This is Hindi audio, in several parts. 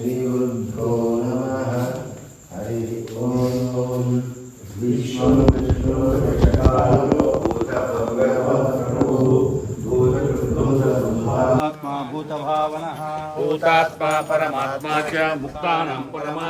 श्रीगुरुभ्यो नमः हरिः ॐ विश्वं विष्णुरक्षकारो भूतभव्यवप्रभुः भूतकृतोदब्रह्मा आत्मा भूतभावनः भूतात्मा परमात्मा च मुक्तानां परमागतिः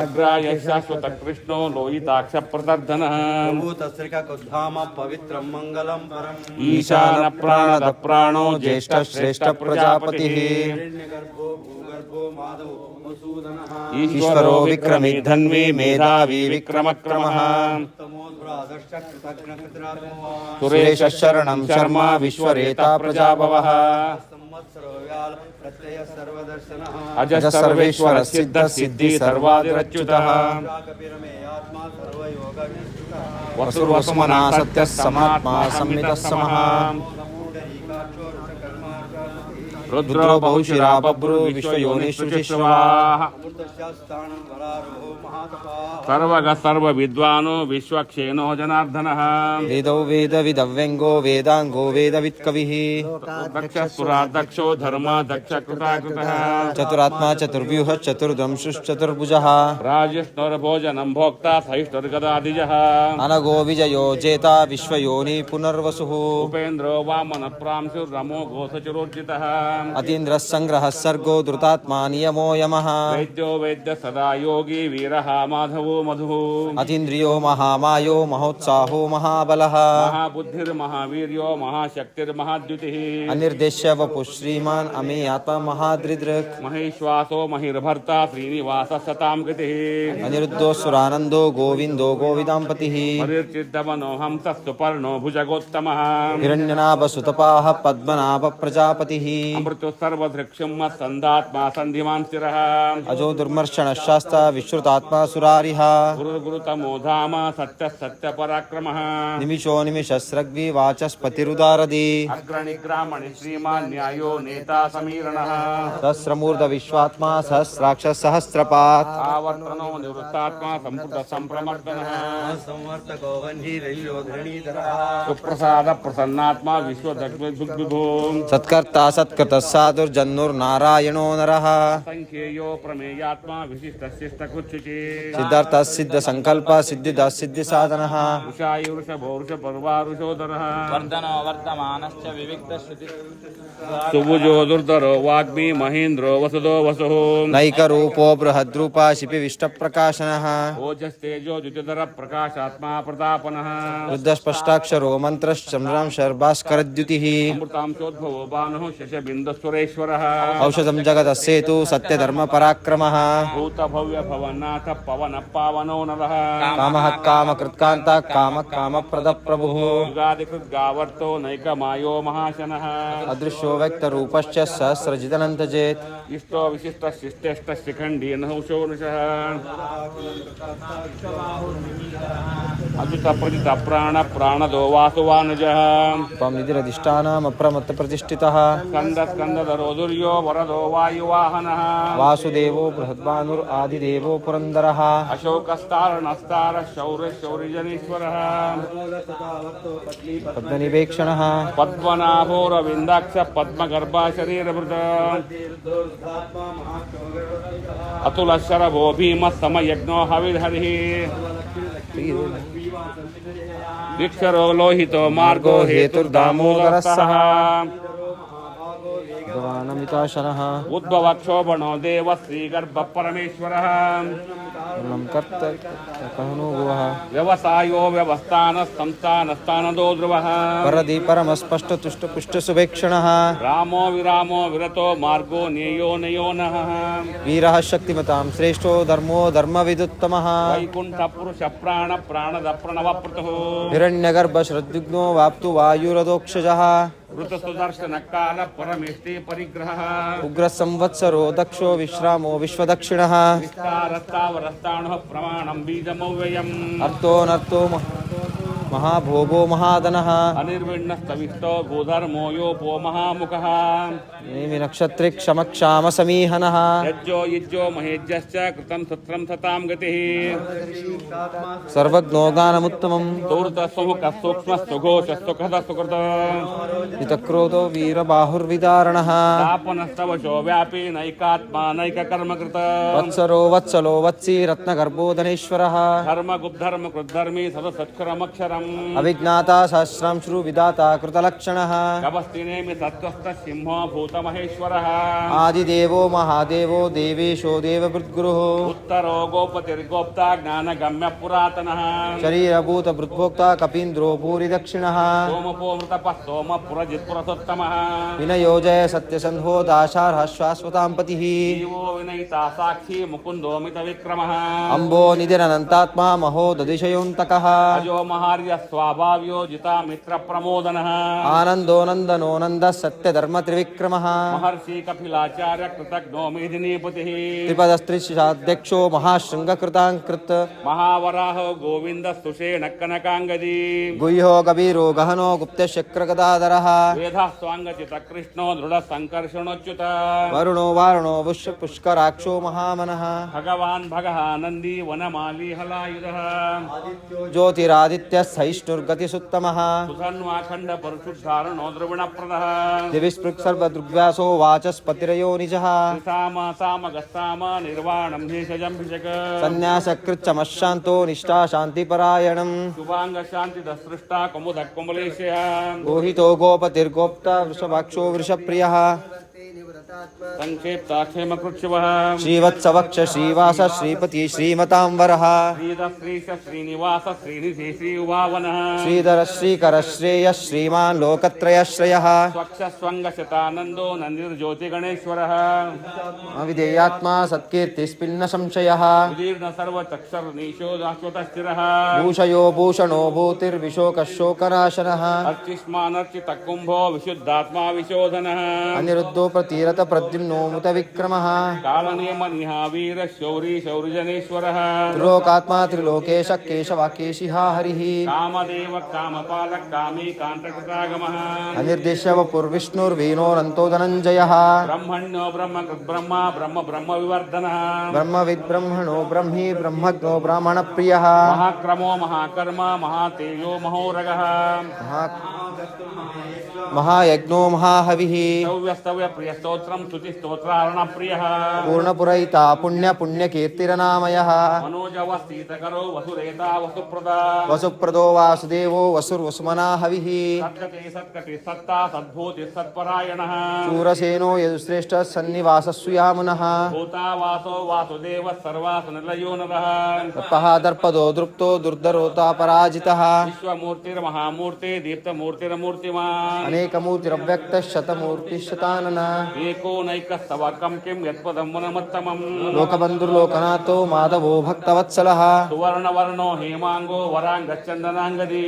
అగ్రాయ శాశ్వత కృష్ణో లోహితాక్ష ప్రదర్ధన భూతశ్రికుద్ధామ పవిత్రం మంగళం పరం ఈశాన ప్రాణద ప్రాణో జ్యేష్ఠ శ్రేష్ఠ ప్రజాపతి ఈశ్వరో విక్రమి ధన్వి మేధావి విక్రమక్రమ సురేష శరణం శర్మ విశ్వరేత ప్రజాభవ అజ సర్వేశ్వర సిద్ధ సిద్ధి సర్వాదిరచ్యుత వసుర్వసుమనా సత్య సమాత్మా సంహిత సమహ रुद्रो बहुशिरा बभ्रु विश्वयोनिषुशिश्वाः अमृतशास्तानं वरारोहो महातपाः सर्वगः सर्वविद्वानो विश्वक्षेनो जनार्दनः। वेदौ वेदविदव्यङ्गो वेदाङ्गो वेदवित्कविः। दक्षः धर्मा दक्ष कृताकृतः चतुरात्मा चतुर्व्यूहः चतुर्दंशुश्चतुर्भुजः राजिष्णुर्भोजनं भोक्ता सहिष्णुर्गदादिजः। अनगो विजयो जेता विश्वयोनि पुनर्वसुः। उपेन्द्रो वामनप्रांशुर्रमो घोषचिरोर्जितः अतीन्द्रः संग्रह सर्गो धृतात्मा नियमो यमः। वैद्यो वैद्य सदा योगी वीरः माधवो मधुः। अतीन्द्रियो महामायो महोत्साहो महाबलः। महाबुद्धिर्महावीर्यो महाशक्तिर्महाद्युतिः। अनिर्देश्य वपुः श्रीमान् अमे आत्मा महादृदृक् महेश्वासो महिर्भर्ता श्रीनिवासः सतां गतिः अनिरुद्धो सुरानन्दो गोविन्दो गोविदाम्पतिः। हरिर्चिद्दमनो हंसः सुपर्णो भुजगोत्तमः। हिरण्यनाभसुतपाः पद्मनाभप्रजापतिः। మృత్యుస్తర్వ దృక్షిమ్మ సందాత్మా సంధిమాన్ స్థిర అజో దుర్మర్షణ శాస్త విశ్రుతాత్మా సురారిహ గురు గురుతమో ధామ సత్య సత్య పరాక్రమ నిమిషో నిమిష స్రగ్వి వాచస్పతిరుదారది అగ్రణిగ్రామణి శ్రీమాన్ న్యాయో నేతా సమీరణ సహస్రమూర్ధ విశ్వాత్మా సహస్రాక్ష సహస్రపాత్ ఆవర్తనో నివృత్తాత్మా సంపృత సంప్రమర్దన సంవర్తకో సుప్రసాద ప్రసన్నాత్మా విశ్వ సత్కర్త సత్కృత सत्कृतः साधुर्जन्नुर्नारायणो नरः। संख्येयो प्रमेयात्मा विशिष्टशिष्टकृच्युचे। सिद्धार्थः सिद्धसङ्कल्पः सिद्धिदः सिद्धिसाधनः। वृषायि वृषभो वृषपर्वा वृषोदरः वर्धनो वर्तमानश्च विविक्तश्रुति। सुभुजो दुर्धरो वाग्मी महेन्द्रो वसुदो वसुः। नैकरूपो बृहद्रूपा शिपिविष्टप्रकाशनः ओजस्तेजो द्युतिधर प्रकाशात्मा प्रतापनः। रुद्धस्पष्टाक्षरो मन्त्रश्चन्द्रां शर्भास्करद्युतिः अमृतांशोद्भवो भानुः शशबिन्दुस्वरेश्वरः औषधं जगतः सेतु सत्यधर्मपराक्रमः भूतभव्य भवनाथ पवन पावनो नरः। कामः कामकृत्कान्तः कामः कामप्रदप्रभुः। युगादिकृद्गावर्तो नैकमायो महाशन। अदृश्यो व्यक्तरूपश्च सहस्रजिदनन्तचेत् इष्टो विशिष्टशिष्टेष्ट शिखण्डी नहुषो नृषः अजुत प्रजित प्राण प्राणदो वासुवानुजः। त्वं निधिरधिष्ठानमप्रमत्तप्रतिष्ठितः स्कन्द स्कन्दधरो दुर्यो वरदो वायुवाहनः। वासुदेवो बृहद्भानुरादिदेवो पुरन्दरः। अशोकस्तारणस्तार शौर्य शौर्यजनीश्वरः। पद्मनिवेक्षणः। पद्मनाभोरविन्दाक्ष पद्मगर्भा शरीरभृत अतुलशरभो भीमः समयज्ञो हविर्हरिः दीक्षरो लोहितो मार्गो हेतुर्दामोदरः भगवानमिताशनः। उद्भवक्षोभणो देव श्रीगर्भ परमेश्वरः वर्णं कर्त कहनो भुवः व्यवसायो व्यवस्थान संस्थानस्थानदो ध्रुवः परदि परमस्पष्टतुष्टपुष्टसुभेक्षणः रामो विरामो विरतो मार्गो नेयो नयो नः। वीरः शक्तिमतां श्रेष्ठो धर्मो धर्मविदुत्तमः। वैकुण्ठ पुरुष प्राण प्राणद प्रणव पृथुः हिरण्यगर्भश्रद्विघ्नो वाप्तु वायुरदोक्षजः। ऋतुसुदर्शनकाल परमेष्टि परिग्रहः उग्र संवत्सरो दक्षो विश्रामो विश्वदक्षिणः। अर्थो प्रमाणं बीजमव्ययम्। अर्थोऽनर्थो मह- महाभोगो महादनः। अनिर्विण्णस्तविष्टो गोधर्मो योपो महामुखः नेमि नक्षत्रे क्षमक्षामसमीहनः यज्जो युज्जो महेज्यश्च कृतं सत्रं सतां गतिः। सर्वज्ञो गानमुत्तमम् दूर्तस्वमुखसूक्ष्मस्तुघोषस्तुखदस्तुकृत हितक्रोधो वीरबाहुर्विदारणः। तापनस्तवशो व्यापी नैकात्मा नैककर्मकृत। वत्सरो वत्सलो वत्सी अविज्ञाता सहस्रांश्रु विदाता कृतलक्षणः सिंहो आदिदेवो महादेवो देवेशो देवभृद्गुरुः। उत्तरो गोपतिर्गोप्ता ज्ञानगम्य पुरातनः शरीरभूतभृद्भोक्ता कपीन्द्रो भूरिदक्षिणः सोमपो मृतपः सोम पुरजित्पुरसोत्तमः विनयोजय सत्यसन्धो दाशार्ह शाश्वतां पतिः विनयिता साक्षी अम्बो निधिरनन्तात्मा महो ददिशयोऽन्तकः अजो महार्य स्वाभाव्यो जिता मित्रप्रमोदनः। आनन्दो नन्दनो नन्दः सत्यधर्मत्रिविक्रमः। महर्षि कपिलाचार्य कृतज्ञो मेदिनीपतिः त्रिपदस्त्रिशाध्यक्षो महाशृङ्गकृताङ्कृत्। महावराह गोविन्द सुषेण कनकाङ्गदी। गुह्यो गभीरो गहनो गुप्तशक्रगदाधरः। वेदः दृढ सङ्कर्षणोच्युत वरुणो वारुणो पुष्य पुष्कराक्षो महामनः। भगवान् भगः नन्दी वनमाली हलायुधः ज्योतिरादित्यः सहिष्णुर्गतिसुत्तमः। सुधन्वाखण्ड परशुद्धारणो द्रविणप्रदः। वाचस्पतिरयो निजः। सामगस्ताम निर्वाणं भेषजम्भिषक सन्न्यासकृच्छमशान्तो निष्ठा शान्तिपरायणम्। शुभाङ्ग शान्तिदसृष्टा कुमुदः गोहितो गोपतिर्गोप्ता वृषभाक्षो वृषप्रियः। श्रीवत्सवक्ष श्रीवास श्रीपति श्रीमतां वरः श्रीनिवास श्रीनिधि श्रीउभावनः श्रीधर श्रीकर श्रेयः श्रीमान् लोकत्रयश्रयः। स्वच्छ स्वङ्गशतानन्दो नन्दिर्ज्योतिगणेश्वरः। अविधेयात्मा सत्कीर्तिस्पिन्न संशयः उदीर्ण सर्वचक्षर्निशो शाश्वतस्थिरः भूषयो भूषणो भूतिर्विशोकः शोकनाशनः अर्चिष्मानर्चित कुम्भो विशुद्धात्मा विशोधनः। अनिरुद्धो प्रतीरत प्रद्युम्नो मुत विक्रमः। कालनेम शौरी शौर्यजनेश्वरः त्रिलोकात्मा त्रिलोकेश केशवाकेशिहा हरिः। कामदेव कामपालक कामी कान्तकृतागमः। अनिर्दिश्य वपुर्विष्णुर्वीणोरन्तो धनञ्जयः। ब्रह्मण्यो ब्रह्म ब्रह्मा ब्रह्म ब्रह्म विवर्धनः ब्रह्मविद्ब्रह्मणो ब्रह्मी ब्रह्मज्ञो ब्राह्मणप्रियः। महाक्रमो महाकर्म महातेजो महोरगः। महा महायज्ञो महाहविः। సహస్రం స్తుతి స్తోత్రారణ ప్రియ. పూర్ణపురైత పుణ్య పుణ్యకీర్తిరనామయ మనోజవ సీతకరో వసురేత వసుప్రద. వసుప్రదో వాసుదేవో వసుర్వసుమనా హవి. సత్కటే సత్కటి సత్తా సద్భూతి సత్పరాయణ. శూరసేనో యదుశ్రేష్ట సన్నివాసస్సుయామున భూతావాసో వాసుదేవ సర్వాసు నిలయో నర తప్పః దర్పదో దృప్తో దుర్ధరోతా విశ్వమూర్తిర్మహామూర్తి దీప్తమూర్తిరమూర్తిమా అనేకమూర్తిరవ్యక్త శతమూర్తి శతానన नैकस्तवकं किं यत्पदं मुनमुत्तमम्? लोकबन्धुर्लोकनाथो माधवो भक्तवत्सलः। सुवर्णवर्णो हेमाङ्गो वराङ्गश्चन्दनाङ्गदी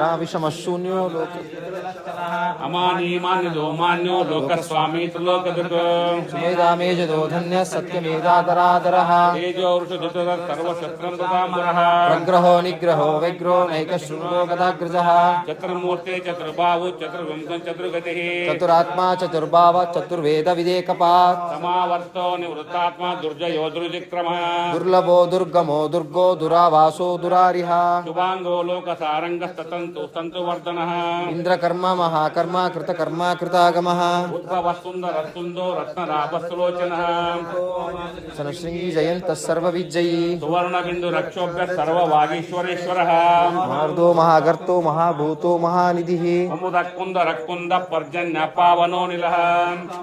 राविषमशून्यो लोक मान्यो लोकस्वामी त्रिलोकदृक्। मेधामेजदो धन्यः सत्यमेधादरादरः। तेजो वृषधुतर सर्वशस्त्रं प्रग्रहो निग्रहो विग्रहो नैकशृङ्गो गदाग्रजः। चतुर्मूर्ते चतुर्बाहु चतुर्विंशं चतुर्गतिः। चतुरात्मा चतुर्भाव चतुर्वेद దుర్వేద విదేకపాత్ సమావర్తో నివృత్తాత్మ దుర్జయో దుర్విక్రమ దుర్లభో దుర్గమో దుర్గో దురావాసో దురారిహ శుభాంగో లోక సారంగ స్తంతు స్తంతు వర్ధన ఇంద్రకర్మ మహాకర్మ కృత కర్మ కృతాగమ ఉద్భవ సుందర సుందో రత్న రాపస్తులోచన సనశృంగి జయంత సర్వ విజయీ సువర్ణ బిందు రక్షోభ్య సర్వ వాగీశ్వరేశ్వర మార్దో మహాగర్తో మహాభూతో మహానిధి ముదకుంద రక్కుంద పర్జన్య పావనో నిలహ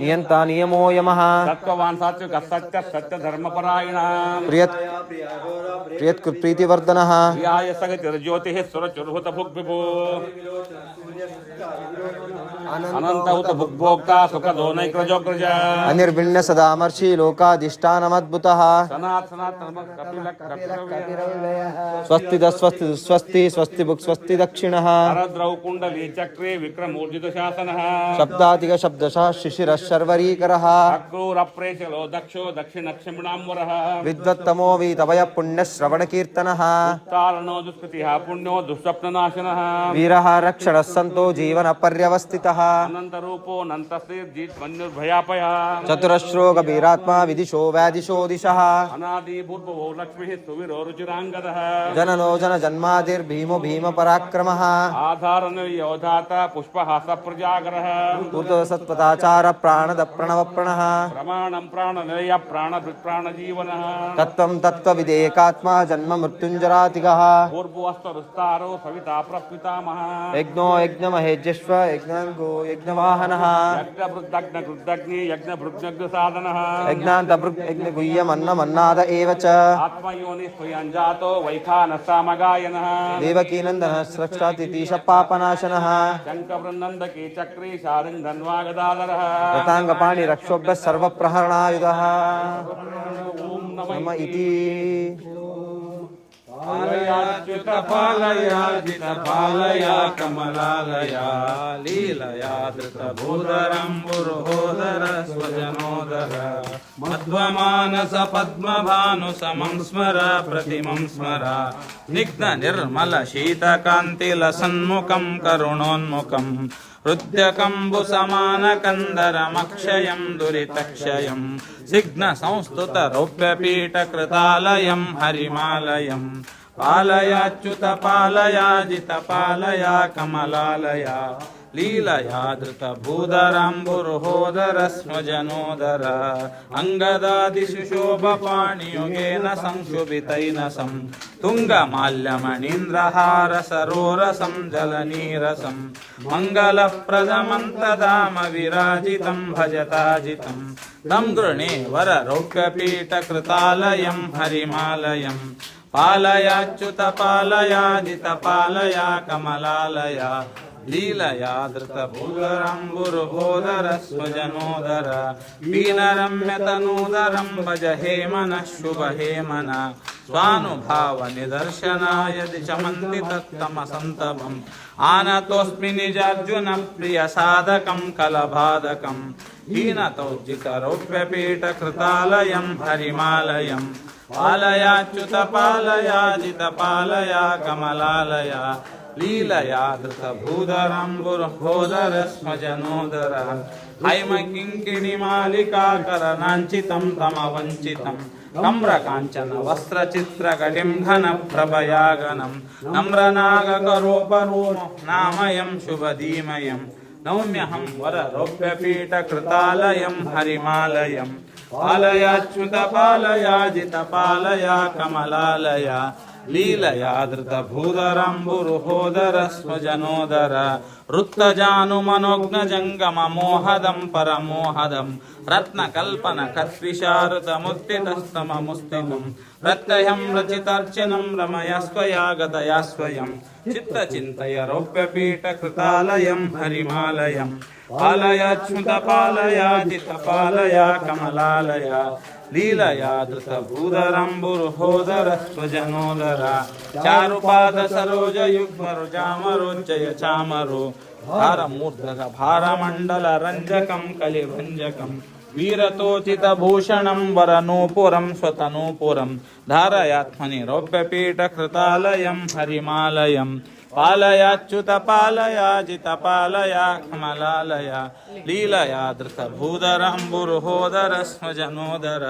नियन्ता नियमो यमः सत्त्ववान् सात्विकः सत्य सत्यधर्मपरायणः प्रियत् प्रियत्कृत्प्रीतिवर्धनः। प्रियाय सगतिर्ज्योतिः सुरचुर्हुतभुग्विभो अनन्त उत भुग्भोक्ता सुखदो नैक्रजोग्रज अनिर्भिण्य सदामर्षि लोकाधिष्ठानमद्भुतः। स्वस्ति स्वस्ति स्वस्ति स्वस्ति भुक् स्वस्ति दक्षिणः हरद्रौ कुण्डली चक्रे विक्रमूर्जितशासनः शब्दातिक शब्दशः शिशिरः शर्वरीकरः अक्रूरप्रेशलो दक्षो दक्षिणक्षिणाम्बरः। विद्वत्तमो वीतवय पुण्यश्रवणकीर्तनः तारणो दुष्कृतिः पुण्यो दुःस्वप्ननाशनः। वीरः रक्षणः सन्तो जीवनपर्यवस्थितः। अनन्तरूपो नन्तश्रीर्जित्मन्युर्भयापयः चतुरश्रो गभीरात्मा विदिशो व्यादिशो दिशः। अनादिभूर्भुवो लक्ष्मीः सुविरो रुचिराङ्गदः। जननो जनजन्मादिर्भीमो भीमपराक्रमः। आधारनिर्योधाता पुष्पहास प्रणवप्रणः प्रमाणं प्राणनिलय प्राणभृत्प्राणजीवनः। तत्त्वं तत्त्वविदेकात्मा जन्म मृत्युञ्जरातिगः पूर्वस्तरुस्तारो सविता प्रपितामह यज्ञो यज्ञमहेज्यश्व यज्ञाङ्गो यज्ञवाहनः। यज्ञभृद्दग्नकृद्दग्नि यज्ञभृग्नग्साधनः यज्ञान्तभृग् यज्ञगुह्यमन्नमन्नाद एव च। आत्मयोनि स्वयं जातो वैखानः देवकीनन्दनः स्रक्षातितीश पापनाशनः चक्रे शारिन्धन्वागदाधरः रताङ्गपाणि रक्षोभ्यः सर्वप्रहरणायुधः। नम इति। पालया कमलालया लीलया धृतभूधरम्बुर्होदर स्वजनोदर मध्वमानस पद्मभानु समं स्मर प्रतिमं स्मर। निग्ध निर्मल शीतकान्तिलसन्मुखं करुणोन्मुखम् हृद्यकम्बुसमानकन्दरमक्षयं दुरितक्षयं सिग्नसंस्तुतरौप्यपीठकृतालयं हरिमालयं पालयाच्युत पालयाजित पालया कमलालया लीलया धृतभूधराम्बुर्होदर स्मजनोदर अङ्गदादिषु शोभपाणियुगेन संशुभितैन सं तुङ्गमाल्यमणीन्द्रहार सरोरसं जलनीरसं मङ्गलप्रदमन्तदाम विराजितं भजताजितं तं गृणे वररौक्यपीठकृतालयं हरिमालयं पालयाच्युत पालयाजित पालया कमलालया लीलया धृतभूधरम्बुर्होदर स्वजनोदर वीनरम्यतनूदरं भज हेमनः शुभ हेमन स्वानुभावनिदर्शनाय दिशमन्ति तत्तमसन्तमम् आनतोऽस्मि निजार्जुन प्रियसाधकं कलबाधकं हीनतौज्जितरौप्यपीठकृतालयं हरिमालयं पालयाच्युत पालयाजित पालया कमलालया लीलया धृतभूधरम्बुर्होदर स्मजनोदर हैमकिङ्किणिमालिकाकरणाञ्चितं तमवञ्चितं नम्रकाञ्चन वस्त्रचित्रकटिं घनप्रभयागनं नम्रनागकरोपरो नामयं शुभधीमयं नौम्यहं वररौप्यपीठकृतालयं हरिमालयं पालयाच्युत पालयाजित पालया कमलालया लीलया धृतभूधरम्बुर्होदर स्वजनोदर वृत्तजानुमनोग्नजङ्गममोहदं परमोहदं रत्नकल्पनकर्त्रिशारुतमुत्थितस्तममुस्थितं प्रत्ययं रचितार्चनं रमया स्वया गतया स्वयं चित्तचिन्तय रौप्यपीठकृतालयं हरिमालयं पालयाच्युत पालयाजित पालया कमलालया लीलया धृतभूधरम्बुर्होदर स्वजनोदर चारुपाद सरोजयुग्मरुजामरोज्जय चामरो भारमूर्धग भारमण्डल रञ्जकं कलिभञ्जकं वीरतोचितभूषणं वरनूपुरं स्वतनूपुरं धारयात्मनि रौप्यपीठकृतालयं పాలయాచ్యుత పాలయాజిత పాలయా కమలాలయా లీలయా ధృతభూధరంబురుహోదర స్మజనోదర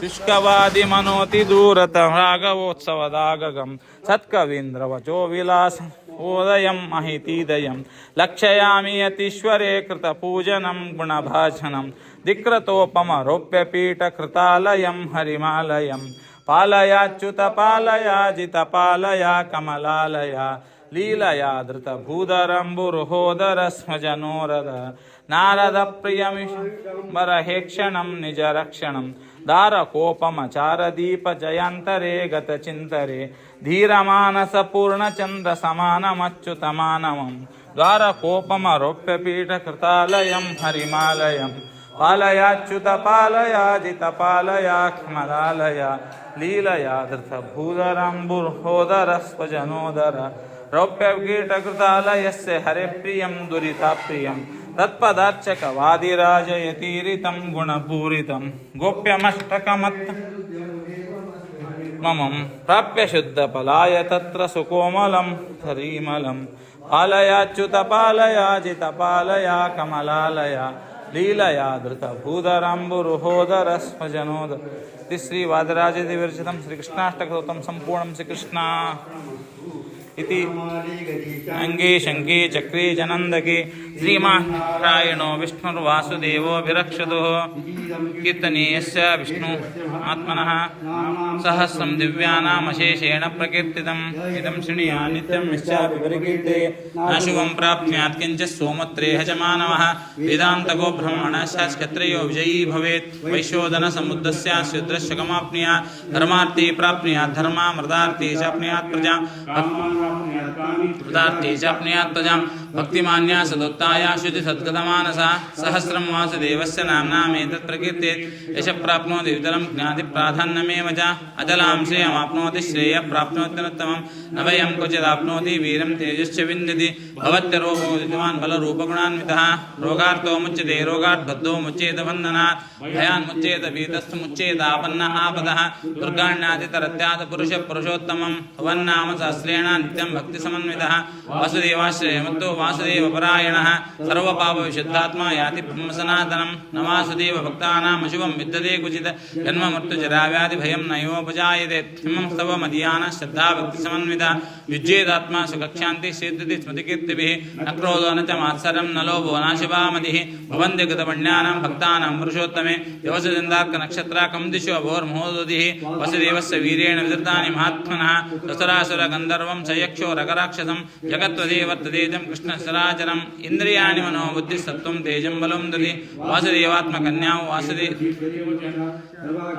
శుష్కవాది మనోతి దూరత రాఘవోత్సవదాగం సత్కవీంద్రవచో విలాసం ఓదయం మహితీదయం లక్షయామి యతీశ్వరే కృత పూజనం గుణభాషణం ధిక్రతోపమరోప్యపీఠ కృతాలయం హరిమాలయం పాలయాచ్యుత పాలయాజిత పాలయా కమలాలయా లీలయాదృత భూధరంబురుహోదరస్మజనోరద నారద ప్రియమిషంబరహేక్షణం నిజరక్షణం దారకోపమచారదీప జయంతరే గతచింతరే ధీరమానసపూర్ణచంద్ర సమానమచ్యుతమానమం ద్వారకోపమరోప్యపీఠకృతాలయం హరిమాలయం పాలయాచ్యుత పాలయాజిత పాలయాఖ్మలాలయ లీలయాధృత భూధరంబుర్హోదర స్వజనోదర रौप्यकीटकृतालयस्य हरिप्रियं दुरिताप्रियं तत्पदार्चकवादिराजयतीरितं गुणपूरितं गोप्यमष्टकमत् ममं प्राप्य शुद्धफलाय तत्र सुकोमलं हरिमलं पालयाच्युतपालयाजितपालया कमलालया लीलया धृतभूधराम्बुरुहोदर स्मजनोद इति श्रीवादराजदिविरचितं श्रीकृष्णाष्टकतोतं सम्पूर्णं श्रीकृष्णा इति। अङ्गे शङ्के चक्रे जनन्दके। श्रीमारायणो विष्णुर्वासुदेवो विरक्षतुः। कीर्तनीयस्य विष्णु आत्मनः। सहस्रं दिव्यानामशेषेण प्रकीर्तितम्। इदं शृणुया नित्यं निश्चापि परिकीर्ते। अशुभं प्राप्नुयात् किञ्चित् सोमत्रेह च मानवः। वेदान्तको ब्रह्मणस्य क्षत्रियो विजयी भवेत्। वैशोधनसमुद्रस्य शूद्रस्य कमाप्नुयात् धर्मार्थे प्राप्नुयात् धर्मामृतार्थे च प्नुयात् प्रजा। कृतार्थे च प्नुयात् प्रजां। भक्तिमान्या सदोत्ताया शुचिसद्गतमानसा सहस्रं वासुदेवस्य यश प्राप्नोति वितरं ज्ञातिप्राधान्यमेव च। अचलां श्रेयमाप्नोति श्रेयः प्राप्नोत्यनुत्तमं न वयं क्वचिदाप्नोति वीरं तेजश्च विन्दति भवत्यरोगोदितवान् बलरूपगुणान्वितः रोगार्थो मुच्यते रोगाद्बद्धो मुच्येत बन्धनात् भयान्मुच्येत भीतस्तु मुच्येतापन्न आपदः दुर्गाण्यातितरत्यात् पुरुषः पुरुषोत्तमं भवन्नाम सहस्रेण नित्यं भक्तिसमन्वितः वासुदेवाश्रयमत्तो वासुदेवपरायणः सर्वपापविशुद्धात्मा याति ब्रह्मसनातनं न वासुदेव भक्तानाम् अशुभं विद्यते क्वचित् जन्म मृत्युजराव्याधिभयं नयोपजायते इमं स्तव मदीयानः श्रद्धा भक्तिसमन्विता युज्येदात्मा सुखक्षान्ति सिद्धति स्मृतिकीर्तिभिः न क्रोधो न च मात्सरं न लोभो नाशिवामतिः भवन्ति गतपण्यानां भक्तानां पुरुषोत्तमे दिवसचन्द्रार्कनक्षत्राकं दिशो अभोर्महोदधिः वसुदेवस्य वीरेण विधृतानि महात्मनः दसरासुरगन्धर्वं स यक्षो रगराक्षसं जगत्वदेवत्तदेजं कृष्णसराचरम् इन्द्रियाणि मनो बुद्धिसत्त्वं तेजं बलं दधि वासुदेवात्मकन्यां वासुदे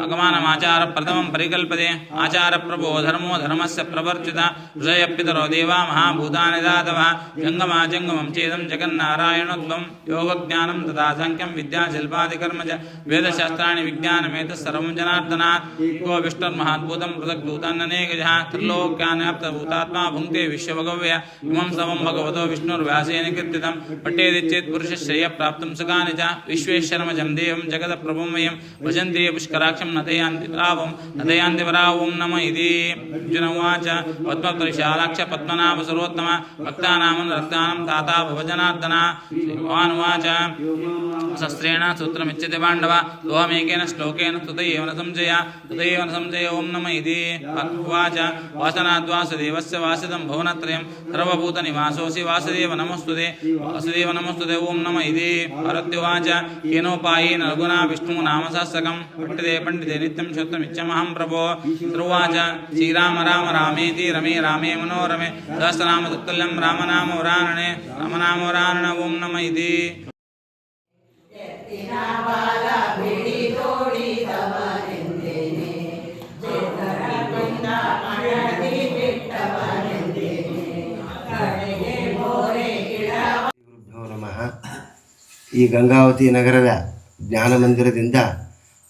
अगमानमाचार प्रथमं परिकल्पते। आचारप्रभो धर्मो धर्मस्य प्रवर्तित। ऋषयपितरो देवा महाभूतानि दातवः। जङ्गमाजङ्गमं चेदं जगन्नारायणत्वं योगज्ञानं तथा साङ्ख्यं विद्याशिल्पादिकर्म च वेदशास्त्राणि विज्ञानमेतत् सर्वं जनार्दनात्। को विष्णुर्महाद्भुतं पृथग्भूतान्यनेकजः त्रिलोक्यान्याप्तभूतात्मा भुङ्क्ते विश्वभगव्य। इमं समं भगवतो विष्णुर्व्यासेन कीर्तितं। पठेदिच्छेत् पुरुषश्रेयः प्राप्तुं सुखानि च। विश्वेश्वरमजं देवं जगदप्रभुं वयं। भजन्ते पुष्कराक्षं नदयान्ति परावं। नदयान्ति శ్రీవేదయాంతివరా ఓం నమ ఇది. అర్జున ఉవాచ పద్మపరిశాలాక్ష పద్మనాభ సరోత్తమ భక్తనామం రక్తానం తాత భవజనార్దన. భగవాన్ ఉవాచ శస్త్రేణ సూత్రమిచ్చతి పాండవ దోహమేకేన శ్లోకేన తుతయేవన సంజయ తుతయేవన సంజయ ఓం నమ ఇది. ఉవాచ వాసనాద్వాసుదేవస్య వాసిదం భువనత్రయం సర్వభూత నివాసోసి వాసుదేవ నమస్తుదే వాసుదేవ నమస్తుదే ఓం నమ ఇది. భరత్యువాచ. కేనోపాయేన రఘునా విష్ణు నామ నామశాస్త్రకం. పండితే పండితే నిత్యం శుద్ధమిచ్చమహం బ్రహ్మ प्रभो ध्रुवाच श्रीराम राम रामेति रमे रामे मनोरमे सहस्रनाम तत्तुल्यं रामनाम वरानने रामनाम वरानन ॐ नम इति ಗುರುಭ್ಯೋ ನಮಃ ಈ ಗಂಗಾವತಿ ನಗರದ ಜ್ಞಾನ ಮಂದಿರದಿಂದ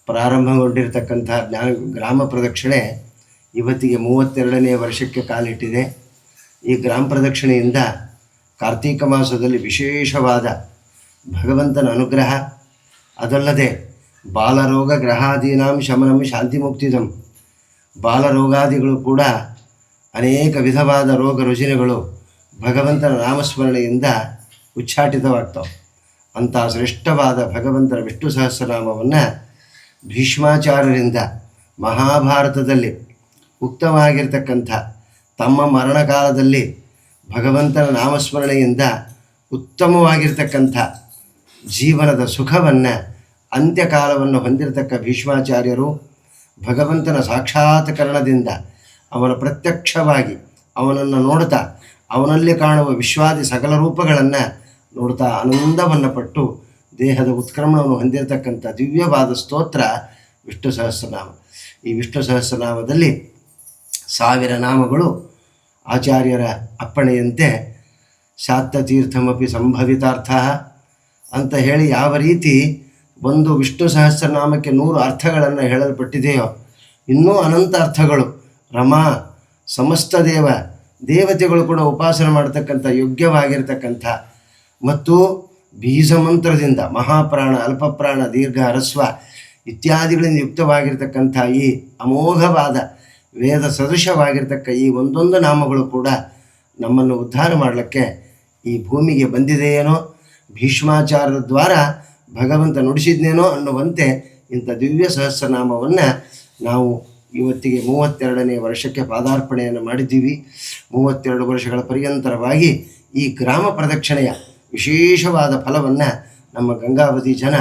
ಪ್ರಾರಂಭಗೊಂಡಿರತಕ್ಕಂಥ ಜ್ಞಾನ ಗ್ರಾಮ ಪ್ರದಕ್ಷಿಣೆ ಇವತ್ತಿಗೆ ಮೂವತ್ತೆರಡನೇ ವರ್ಷಕ್ಕೆ ಕಾಲಿಟ್ಟಿದೆ. ಈ ಗ್ರಾಮ ಪ್ರದಕ್ಷಿಣೆಯಿಂದ ಕಾರ್ತೀಕ ಮಾಸದಲ್ಲಿ ವಿಶೇಷವಾದ ಭಗವಂತನ ಅನುಗ್ರಹ, ಅದಲ್ಲದೆ ಬಾಲರೋಗ ಗ್ರಹಾದೀನಾಂ ಶಮನಂ ಶಾಂತಿ ಮುಕ್ತಿದಂ ಬಾಲರೋಗಾದಿಗಳು ಕೂಡ ಅನೇಕ ವಿಧವಾದ ರೋಗ ರುಜಿನಗಳು ಭಗವಂತನ ನಾಮಸ್ಮರಣೆಯಿಂದ ಉಚ್ಚಾಟಿತವಾಗ್ತವೆ. ಅಂಥ ಶ್ರೇಷ್ಠವಾದ ಭಗವಂತನ ವಿಷ್ಣು ಸಹಸ್ರನಾಮವನ್ನು ಭೀಷ್ಮಾಚಾರ್ಯರಿಂದ ಮಹಾಭಾರತದಲ್ಲಿ ಉಕ್ತವಾಗಿರ್ತಕ್ಕಂಥ ತಮ್ಮ ಮರಣಕಾಲದಲ್ಲಿ ಭಗವಂತನ ನಾಮಸ್ಮರಣೆಯಿಂದ ಉತ್ತಮವಾಗಿರ್ತಕ್ಕಂಥ ಜೀವನದ ಸುಖವನ್ನು ಅಂತ್ಯಕಾಲವನ್ನು ಹೊಂದಿರತಕ್ಕ ಭೀಷ್ಮಾಚಾರ್ಯರು ಭಗವಂತನ ಸಾಕ್ಷಾತ್ಕರಣದಿಂದ ಅವನ ಪ್ರತ್ಯಕ್ಷವಾಗಿ ಅವನನ್ನು ನೋಡ್ತಾ ಅವನಲ್ಲಿ ಕಾಣುವ ವಿಶ್ವಾದಿ ಸಕಲ ರೂಪಗಳನ್ನು ನೋಡ್ತಾ ಆನಂದವನ್ನು ಪಟ್ಟು ದೇಹದ ಉತ್ಕ್ರಮಣವನ್ನು ಹೊಂದಿರತಕ್ಕಂಥ ದಿವ್ಯವಾದ ಸ್ತೋತ್ರ ವಿಷ್ಣು ಸಹಸ್ರನಾಮ. ಈ ವಿಷ್ಣು ಸಹಸ್ರನಾಮದಲ್ಲಿ ಸಾವಿರ ನಾಮಗಳು ಆಚಾರ್ಯರ ಅಪ್ಪಣೆಯಂತೆ ಶಾತ್ತತೀರ್ಥಮಪಿ ಸಂಭವಿತಾರ್ಥ ಅಂತ ಹೇಳಿ ಯಾವ ರೀತಿ ಒಂದು ವಿಷ್ಣು ಸಹಸ್ರನಾಮಕ್ಕೆ ನೂರು ಅರ್ಥಗಳನ್ನು ಹೇಳಲ್ಪಟ್ಟಿದೆಯೋ, ಇನ್ನೂ ಅನಂತ ಅರ್ಥಗಳು, ರಮಾ, ಸಮಸ್ತ ದೇವ, ದೇವತೆಗಳು ಕೂಡ ಉಪಾಸನೆ ಮಾಡತಕ್ಕಂಥ ಯೋಗ್ಯವಾಗಿರ್ತಕ್ಕಂಥ ಮತ್ತು ಬೀಜ ಮಂತ್ರದಿಂದ ಮಹಾಪ್ರಾಣ, ಅಲ್ಪಪ್ರಾಣ, ದೀರ್ಘ, ಹರಸ್ವ ಇತ್ಯಾದಿಗಳಿಂದ ಯುಕ್ತವಾಗಿರ್ತಕ್ಕಂಥ ಈ ಅಮೋಘವಾದ ವೇದ ಸದೃಶವಾಗಿರ್ತಕ್ಕ ಈ ಒಂದೊಂದು ನಾಮಗಳು ಕೂಡ ನಮ್ಮನ್ನು ಉದ್ಧಾರ ಮಾಡಲಿಕ್ಕೆ ಈ ಭೂಮಿಗೆ ಬಂದಿದೆಯೇನೋ? ಭೀಷ್ಮಾಚಾರದ ದ್ವಾರ ಭಗವಂತ ನುಡಿಸಿದ್ನೇನೋ ಅನ್ನುವಂತೆ ಇಂಥ ದಿವ್ಯ ಸಹಸ್ರನಾಮವನ್ನು ನಾವು ಇವತ್ತಿಗೆ ಮೂವತ್ತೆರಡನೇ ವರ್ಷಕ್ಕೆ ಪಾದಾರ್ಪಣೆಯನ್ನು ಮಾಡಿದ್ದೀವಿ. ಮೂವತ್ತೆರಡು ವರ್ಷಗಳ ಪರ್ಯಂತರವಾಗಿ ಈ ಗ್ರಾಮ ಪ್ರದಕ್ಷಿಣೆಯ ವಿಶೇಷವಾದ ಫಲವನ್ನು ನಮ್ಮ ಗಂಗಾವತಿ ಜನ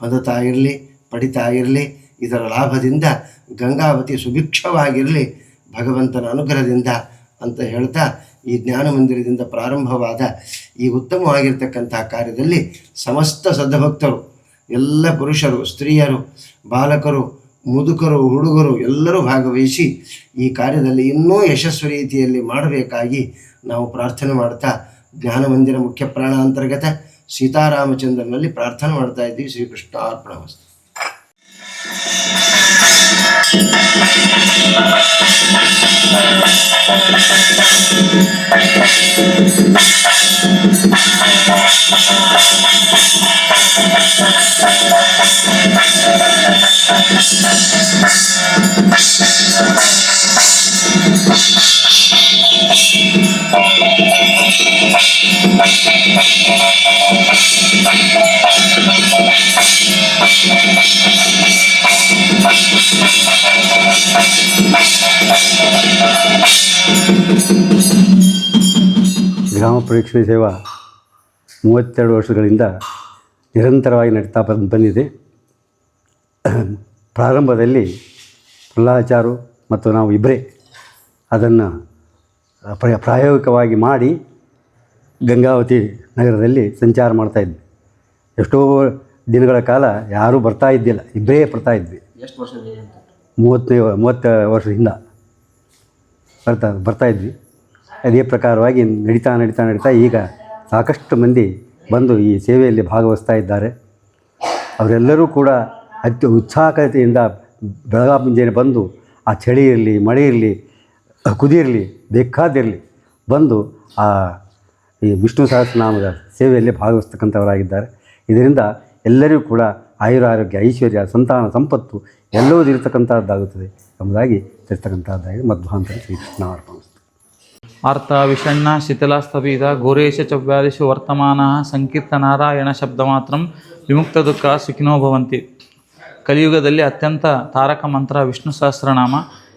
ಹೊಂದುತ್ತಾ ಇರಲಿ, ಪಡಿತಾ ಇರಲಿ. ಇದರ ಲಾಭದಿಂದ ಗಂಗಾವತಿ ಸುಭಿಕ್ಷವಾಗಿರಲಿ ಭಗವಂತನ ಅನುಗ್ರಹದಿಂದ ಅಂತ ಹೇಳ್ತಾ ಈ ಜ್ಞಾನ ಮಂದಿರದಿಂದ ಪ್ರಾರಂಭವಾದ ಈ ಉತ್ತಮವಾಗಿರ್ತಕ್ಕಂಥ ಕಾರ್ಯದಲ್ಲಿ ಸಮಸ್ತ ಸದ್ಭಕ್ತರು, ಎಲ್ಲ ಪುರುಷರು, ಸ್ತ್ರೀಯರು, ಬಾಲಕರು, ಮುದುಕರು, ಹುಡುಗರು ಎಲ್ಲರೂ ಭಾಗವಹಿಸಿ ಈ ಕಾರ್ಯದಲ್ಲಿ ಇನ್ನೂ ಯಶಸ್ವಿ ರೀತಿಯಲ್ಲಿ ಮಾಡಬೇಕಾಗಿ ನಾವು ಪ್ರಾರ್ಥನೆ ಮಾಡ್ತಾ ಜ್ಞಾನ ಮಂದಿರ ಮುಖ್ಯ ಪ್ರಾಣ ಅಂತರ್ಗತ ಸೀತಾರಾಮಚಂದ್ರನಲ್ಲಿ ಪ್ರಾರ್ಥನೆ ಮಾಡ್ತಾ ಇದ್ದೀವಿ ಶ್ರೀಕೃಷ್ಣ ಅರ್ಪಣ ಗ್ರಾಮ ಪರೀಕ್ಷೆ ಸೇವಾ ಮೂವತ್ತೆರಡು ವರ್ಷಗಳಿಂದ ನಿರಂತರವಾಗಿ ನಡೀತಾ ಬಂದು ಬಂದಿದೆ. ಪ್ರಾರಂಭದಲ್ಲಿ ಪ್ರಹ್ಲಾಚಾರು ಮತ್ತು ನಾವು ಇಬ್ಬರೇ ಅದನ್ನು ಪ್ರ ಪ್ರಾಯೋಗಿಕವಾಗಿ ಮಾಡಿ ಗಂಗಾವತಿ ನಗರದಲ್ಲಿ ಸಂಚಾರ ಮಾಡ್ತಾಯಿದ್ವಿ ಎಷ್ಟೋ ದಿನಗಳ ಕಾಲ ಯಾರೂ ಬರ್ತಾ ಇದ್ದಿಲ್ಲ ಇಬ್ಬರೇ ಬರ್ತಾ ಇದ್ವಿ. ಮೂವತ್ತನೇ ಮೂವತ್ತು ವರ್ಷದಿಂದ ಬರ್ತಾ ಬರ್ತಾ ಇದ್ವಿ. ಅದೇ ಪ್ರಕಾರವಾಗಿ ನಡೀತಾ ನಡೀತಾ ನಡೀತಾ ಈಗ ಸಾಕಷ್ಟು ಮಂದಿ ಬಂದು ಈ ಸೇವೆಯಲ್ಲಿ ಭಾಗವಹಿಸ್ತಾ ಇದ್ದಾರೆ. ಅವರೆಲ್ಲರೂ ಕೂಡ ಅತಿ ಉತ್ಸಾಹಕತೆಯಿಂದ ಬೆಳಗಾವಿ ಮುಂಜಾನೆ ಬಂದು ಆ ಚಳಿ ಇರಲಿ ಮಳೆ ಇರಲಿ ಕುದಿರಲಿ ಬೇಕಾದಿರಲಿ, ಬಂದು ಆ ಈ ವಿಷ್ಣು ಸಹಸ್ರನಾಮದ ಸೇವೆಯಲ್ಲಿ ಭಾಗವಹಿಸ್ತಕ್ಕಂಥವರಾಗಿದ್ದಾರೆ. ಇದರಿಂದ ಎಲ್ಲರಿಗೂ ಕೂಡ ಆಯುರಾರೋಗ್ಯ ಐಶ್ವರ್ಯ, ಸಂತಾನ, ಸಂಪತ್ತು ಎಲ್ಲವೂ ಇರತಕ್ಕಂಥದ್ದಾಗುತ್ತದೆ ಎಂಬುದಾಗಿ ತಿಳಿಸ್ತಕ್ಕಂಥದ್ದಾಗಿ ಮಧ್ವಾಂತರ ಶ್ರೀಕೃಷ್ಣ ಅರ್ಪಣ ಅರ್ಥ ವಿಷಣ್ಣ ಶಿಥಿಲಾಸ್ತಭೀತ ಗೋರೇಶ ಚವ್ಯಾದಿಷು ವರ್ತಮಾನ ಸಂಕೀರ್ತ ನಾರಾಯಣ ಶಬ್ದ ಮಾತ್ರ ವಿಮುಕ್ತ ದುಃಖ ಸುಖಿನೋ ಭವಂತಿ. ಕಲಿಯುಗದಲ್ಲಿ ಅತ್ಯಂತ ತಾರಕ ಮಂತ್ರ ವಿಷ್ಣು ಸಹಸ್ರನಾಮ.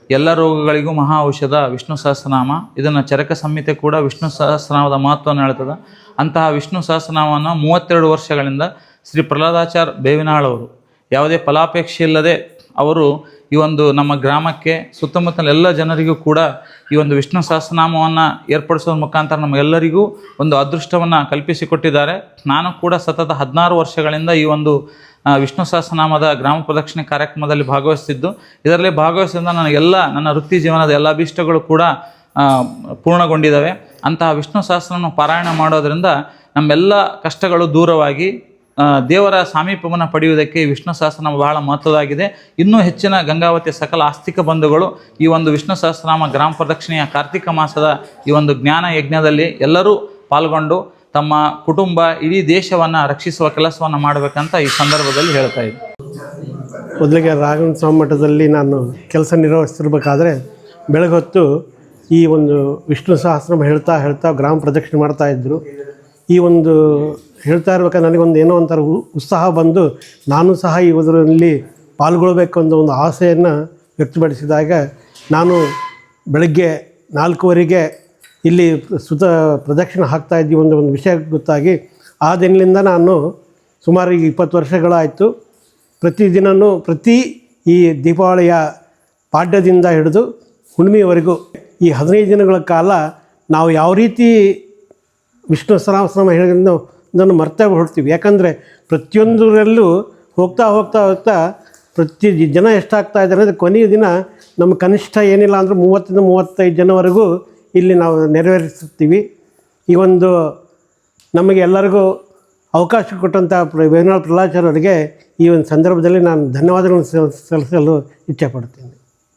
ಎಲ್ಲ ರೋಗಗಳಿಗೂ ಮಹಾ ಔಷಧ, ವಿಷ್ಣು ಸಹಸ್ರನಾಮ. ಇದನ್ನು ಚರಕ ಸಂಹಿತೆ ಕೂಡ ವಿಷ್ಣು ಸಹಸ್ರನಾಮದ ಮಹತ್ವವನ್ನು ಹೇಳ್ತದೆ. ಅಂತಹ ವಿಷ್ಣು ಸಹಸ್ರನಾಮವನ್ನು ಮೂವತ್ತೆರಡು ವರ್ಷಗಳಿಂದ ಶ್ರೀ ಪ್ರಹ್ಲಾದಾಚಾರ್ ಬೇವಿನಾಳ್ ಅವರು. ಯಾವುದೇ ಫಲಾಪೇಕ್ಷೆ ಇಲ್ಲದೆ ಅವರು ಈ ಒಂದು ನಮ್ಮ ಗ್ರಾಮಕ್ಕೆ ಸುತ್ತಮುತ್ತಲ ಎಲ್ಲ ಜನರಿಗೂ ಕೂಡ ಈ ಒಂದು ವಿಷ್ಣು ಸಹಸ್ರನಾಮವನ್ನು ಏರ್ಪಡಿಸೋದ್ರ ಮುಖಾಂತರ ನಮಗೆಲ್ಲರಿಗೂ ಒಂದು ಅದೃಷ್ಟವನ್ನು ಕಲ್ಪಿಸಿಕೊಟ್ಟಿದ್ದಾರೆ. ನಾನು ಕೂಡ ಸತತ ಹದಿನಾರು ವರ್ಷಗಳಿಂದ ಈ ಒಂದು ವಿಷ್ಣು ಸಹಸ್ರನಾಮದ ಗ್ರಾಮ ಪ್ರದಕ್ಷಿಣೆ ಕಾರ್ಯಕ್ರಮದಲ್ಲಿ ಭಾಗವಹಿಸ್ತಿದ್ದು. ಇದರಲ್ಲಿ ಭಾಗವಹಿಸಿದ ನನಗೆಲ್ಲ, ನನ್ನ ವೃತ್ತಿ ಜೀವನದ ಎಲ್ಲ ಅಭೀಷ್ಟಗಳು ಕೂಡ ಪೂರ್ಣಗೊಂಡಿದ್ದಾವೆ. ಅಂತಹ ವಿಷ್ಣು ಸಹಸ್ರನ ಪಾರಾಯಣ ಮಾಡೋದರಿಂದ ನಮ್ಮೆಲ್ಲ ಕಷ್ಟಗಳು ದೂರವಾಗಿ ದೇವರ ಸಾಮೀಪ್ಯವನ್ನು ಪಡೆಯುವುದಕ್ಕೆ ವಿಷ್ಣು ಸಹಸ್ರನಾಮ ಬಹಳ ಮಹತ್ವದಾಗಿದೆ ಇನ್ನೂ ಹೆಚ್ಚಿನ ಗಂಗಾವತಿಯ ಸಕಲ ಆಸ್ತಿಕ ಬಂಧುಗಳು ಈ ಒಂದು ವಿಷ್ಣು ಸಹಸ್ರನಾಮ ಗ್ರಾಮ ಪ್ರದಕ್ಷಿಣೆಯ ಕಾರ್ತಿಕ ಮಾಸದ ಈ ಒಂದು ಜ್ಞಾನ ಯಜ್ಞದಲ್ಲಿ ಎಲ್ಲರೂ ಪಾಲ್ಗೊಂಡು ತಮ್ಮ ಕುಟುಂಬ, ಇಡೀ ದೇಶವನ್ನು ರಕ್ಷಿಸುವ ಕೆಲಸವನ್ನು ಮಾಡಬೇಕಂತ ಈ ಸಂದರ್ಭದಲ್ಲಿ ಹೇಳ್ತಾ ಇದ್ದೆ. ಮೊದಲಿಗೆ ರಾಘವನ ಸ್ವಾಮಿ ಮಠದಲ್ಲಿ ನಾನು ಕೆಲಸ ನಿರ್ವಹಿಸ್ತಿರ್ಬೇಕಾದ್ರೆ ಬೆಳಗೊತ್ತು ಈ ಒಂದು ವಿಷ್ಣು ಸಹಸ್ರನಾಮ ಹೇಳ್ತಾ ಹೇಳ್ತಾ ಗ್ರಾಮ ಪ್ರದಕ್ಷಿಣೆ ಮಾಡ್ತಾ ಇದ್ದರು ಈ ಒಂದು ಹೇಳ್ತಾ ಇರ್ಬೇಕಾದ್ರೆ ನನಗೊಂದು ಏನೋ ಒಂಥರ ಉತ್ಸಾಹ ಬಂದು ನಾನು ಸಹ ಈ ಇದರಲ್ಲಿ ಪಾಲ್ಗೊಳ್ಬೇಕು ಅನ್ನೋ ಒಂದು ಆಸೆಯನ್ನು ವ್ಯಕ್ತಪಡಿಸಿದಾಗ ನಾನು ಬೆಳಗ್ಗೆ ನಾಲ್ಕೂವರೆಗೆ ಇಲ್ಲಿ ಸುತ, ಪ್ರದಕ್ಷಿಣೆ ಹಾಕ್ತಾ ಇದ್ದೀವಿ ಒಂದು ಒಂದು ವಿಷಯ ಗೊತ್ತಾಗಿ. ಆ ದಿನದಿಂದ ನಾನು ಸುಮಾರು ಈಗ ಇಪ್ಪತ್ತು ವರ್ಷಗಳಾಯಿತು. ಪ್ರತಿದಿನವೂ ಪ್ರತಿ ಈ ದೀಪಾವಳಿಯ ಪಾಡ್ಯದಿಂದ ಹಿಡಿದು ಹುಣ್ಣಿಮೆವರೆಗೂ ಈ ಹದಿನೈದು ದಿನಗಳ ಕಾಲ ನಾವು ಯಾವ ರೀತಿ ವಿಷ್ಣು ಸಹಸ್ರನಾಮ ಹೇಳಿದ್ನು ಇದನ್ನು ಮರ್ತೇ ಹೊರಡ್ತೀವಿ. ಯಾಕಂದರೆ ಪ್ರತಿಯೊಂದರಲ್ಲೂ ಹೋಗ್ತಾ ಹೋಗ್ತಾ ಹೋಗ್ತಾ ಪ್ರತಿ ಜನ ಎಷ್ಟಾಗ್ತಾ ಇದ್ದಾರೆ ಅಂದರೆ ಕೊನೆಯ ದಿನ ನಮ್ಮ ಕನಿಷ್ಠ ಏನಿಲ್ಲ ಅಂದರೂ ಮೂವತ್ತರಿಂದ ಮೂವತ್ತೈದು ಜನವರೆಗೂ ಇಲ್ಲಿ ನಾವು ನೆರವೇರಿಸುತ್ತೀವಿ. ಈ ಒಂದು ನಮಗೆ ಎಲ್ಲರಿಗೂ ಅವಕಾಶ ಕೊಟ್ಟಂಥ ಪ್ರ ವೇಣುವಾಳ ಪ್ರಹ್ಲಾಚಾರ್ಯವರಿಗೆ ಈ ಒಂದು ಸಂದರ್ಭದಲ್ಲಿ ನಾನು ಧನ್ಯವಾದಗಳನ್ನು ಸಲ್ಲಿಸಲು ಇಚ್ಛೆಪಡ್ತೀನಿ